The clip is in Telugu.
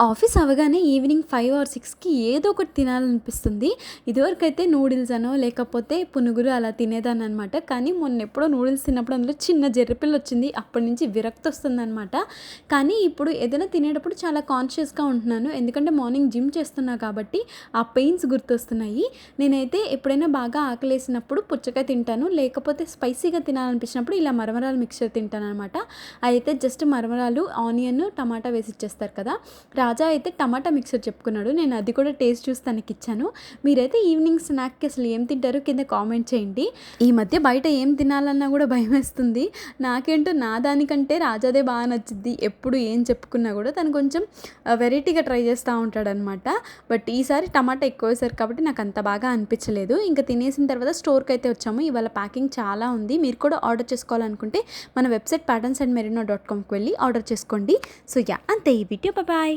ఆఫీస్ అవగానే ఈవినింగ్ ఫైవ్ ఆర్ సిక్స్కి ఏదో ఒకటి తినాలనిపిస్తుంది. ఇదివరకైతే నూడిల్స్ అనో లేకపోతే పునుగులు అలా తినేదాన్ని అనమాట కానీ మొన్న ఎప్పుడో నూడిల్స్ తిన్నప్పుడు అందులో చిన్న జెర్రిపిల్ల వచ్చింది. అప్పటి నుంచి విరక్తి వస్తుంది అనమాట కానీ ఇప్పుడు ఏదైనా తినేటప్పుడు చాలా కాన్షియస్గా ఉంటున్నాను. ఎందుకంటే మార్నింగ్ జిమ్ చేస్తున్నా కాబట్టి ఆ పెయిన్స్ గుర్తొస్తున్నాయి. నేనైతే ఎప్పుడైనా బాగా ఆకలేసినప్పుడు పుచ్చకాయ తింటాను. లేకపోతే స్పైసీగా తినాలనిపించినప్పుడు ఇలా మరమరాలు మిక్చర్ తింటాను అనమాట అయితే జస్ట్ మరమరాలు ఆనియన్ టమాటా వేసి ఇచ్చేస్తారు కదా. రాజా అయితే టమాటా మిక్సర్ చెప్పుకున్నాడు. నేను అది కూడా టేస్ట్ చూసి తనకి ఇచ్చాను. మీరైతే ఈవినింగ్ స్నాక్కి అసలు ఏం తింటారో కింద కామెంట్ చేయండి. ఈ మధ్య బయట ఏం తినాలన్నా కూడా భయం వేస్తుంది. నాకేంటో నా దానికంటే రాజాదే బాగా నచ్చింది ఎప్పుడు ఏం చెప్పుకున్నా కూడా తను కొంచెం వెరైటీగా ట్రై చేస్తూ ఉంటాడనమాట బట్ ఈసారి టమాటా ఎక్కువ వేసారు కాబట్టి నాకు అంత బాగా అనిపించలేదు. ఇంకా తినేసిన తర్వాత స్టోర్కి అయితే వచ్చాము. ఇవాళ ప్యాకింగ్ చాలా ఉంది. మీరు కూడా ఆర్డర్ చేసుకోవాలనుకుంటే మన website patterns and merino dot కామ్కి వెళ్ళి ఆర్డర్ చేసుకోండి. సో యా అంతే ఈ వీడియో. బాయ్